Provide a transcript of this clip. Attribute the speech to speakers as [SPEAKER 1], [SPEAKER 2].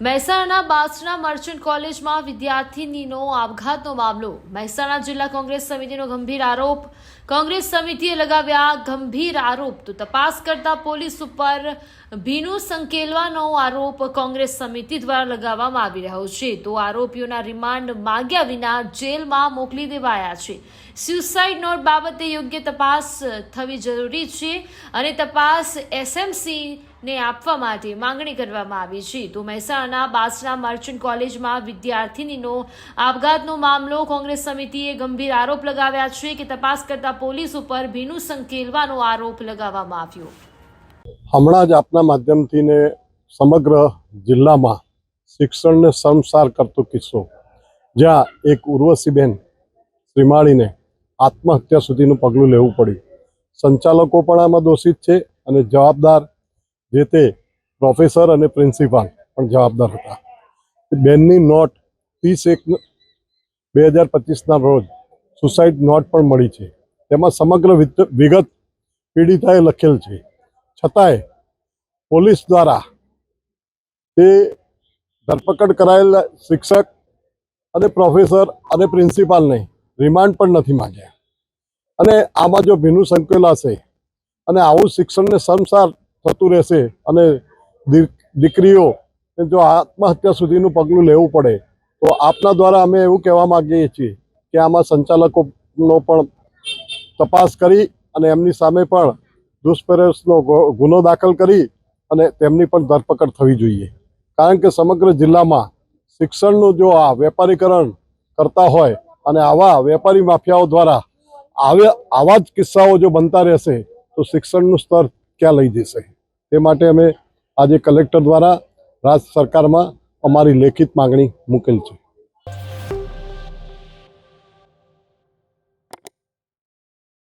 [SPEAKER 1] મહેસાણાના બાસના મર્ચન્ટ કોલેજમાં વિદ્યાર્થીનીનો આપઘાતનો મામલો. મહેસાણા જિલ્લા કોંગ્રેસ સમિતિનો ગંભીર આરોપ. કોંગ્રેસ સમિતિએ લગાવ્યા ગંભીર આરોપ. તો તપાસ કરતા પોલીસ ઉપર ભીનું સંકેલવાનો આરોપ કોંગ્રેસ સમિતિ દ્વારા લગાવવામાં આવી રહ્યો છે. તો આરોપીઓના રિમાન્ડ માગ્યા વિના જેલમાં મોકલી દેવાયા છે. સ્યુસાઇડ નોટ બાબતે યોગ્ય તપાસ થવી જરૂરી છે અને તપાસ એસએમસી ને આપવા માટે માંગણી કરવામાં આવી છે. તો મહેસાણાના બાસના મર્ચન્ટ કોલેજમાં વિદ્યાર્થીનીનો આપઘાતનો મામલો કોંગ્રેસ સમિતિએ ગંભીર આરોપ લગાવ્યા છે કે તપાસ કરતા પોલીસ ઉપર ભીનું સંકેલવાનો આરોપ લગાવવામાં આવ્યો.
[SPEAKER 2] હમણાં જ આપના માધ્યમથી ને સમગ્ર જિલ્લામાં શિક્ષણને સંસાર કરતો કિસ્સો, જ્યાં એક ઉર્વશીબેન શ્રીમાળીને આત્મહત્યા સુધીનું પગલું લેવું પડ્યું. સંચાલકો પણ આમાં દોષિત છે અને જવાબદાર જે તે પ્રોફેસર અને પ્રિન્સિપાલ પણ જવાબદાર હતા. બેનની નોટ ત્રીસ એક બે હજાર પચીસના રોજ સુસાઇડ નોટ પણ મળી છે. તેમાં સમગ્ર વિગત પીડિતાએ લખેલ છે. છતાંય પોલીસ દ્વારા તે ધરપકડ કરાયેલા શિક્ષક અને પ્રોફેસર અને પ્રિન્સિપાલને રિમાન્ડ પણ નથી માંગ્યા. અને આમાં જો ભીનું સંકેલાશે અને આવું શિક્ષણને સંસાર થતું રહેશે અને દીકરીઓ જો આત્મહત્યા સુધીનું પગલું લેવું પડે, તો આપના દ્વારા અમે એવું કહેવા માગીએ છીએ કે આમાં સંચાલકોનો પણ તપાસ કરી અને એમની સામે પણ દુષ્પ્રયાસનો ગુ- ગુનો દાખલ કરી અને તેમની પણ ધરપકડ થવી જોઈએ. કારણ કે સમગ્ર જિલ્લામાં શિક્ષણનું જો આ વેપારીકરણ કરતા હોય અને આવા વેપારી માફિયાઓ દ્વારા આવ્યા આવા જ કિસ્સાઓ જો બનતા રહેશે, તો શિક્ષણનું સ્તર ક્યાં લઈ જશે? તે માટે અમે આજે કલેક્ટર દ્વારા રાજ્ય સરકારમાં અમારી લેખિત માંગણી મૂકેલ છે.